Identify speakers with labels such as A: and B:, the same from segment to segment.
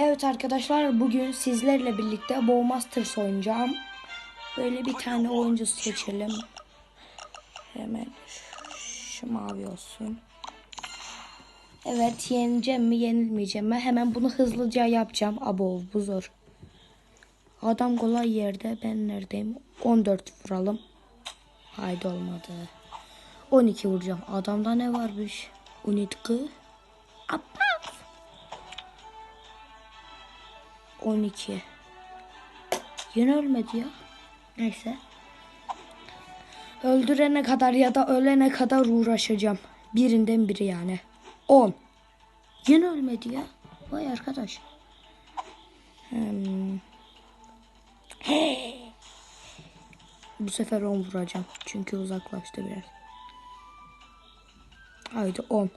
A: Evet arkadaşlar bugün sizlerle birlikte Bow Masters oynayacağım. Böyle bir tane oyuncu seçelim. Hemen şu mavi olsun. Evet yeneceğim mi yenilmeyeceğim mi? Hemen bunu hızlıca yapacağım. Abo bu zor. Adam kolay yerde ben neredeyim? 14 vuralım. Haydi olmadı. 12 vuracağım. Adamda ne varmış? Unitkı. Abbas. 12. Yine ölmedi ya. Neyse. Öldürene kadar ya da ölene kadar uğraşacağım. Birinden biri yani. 10. Yine ölmedi ya. Vay arkadaş. Hmm. Bu sefer 10 vuracağım. Çünkü uzaklaştı biraz. Haydi 10.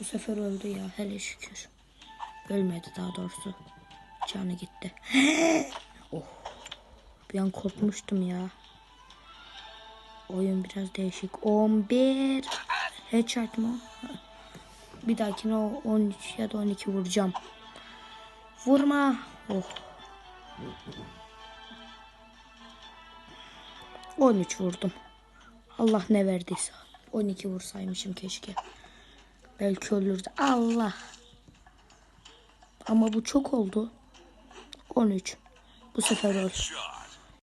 A: Bu sefer öldü ya hele şükür. Ölmedi daha doğrusu. Canı gitti. oh. Bir an korkmuştum ya. Oyun biraz değişik. 11. Headshot mı? Bir dahakine o 13 ya da 12 vuracağım. Vurma. Oh. 13 vurdum. Allah ne verdiyse. 12 vursaymışım keşke. Belki ölürdü. Allah. Ama bu çok oldu. 13. Bu sefer öl.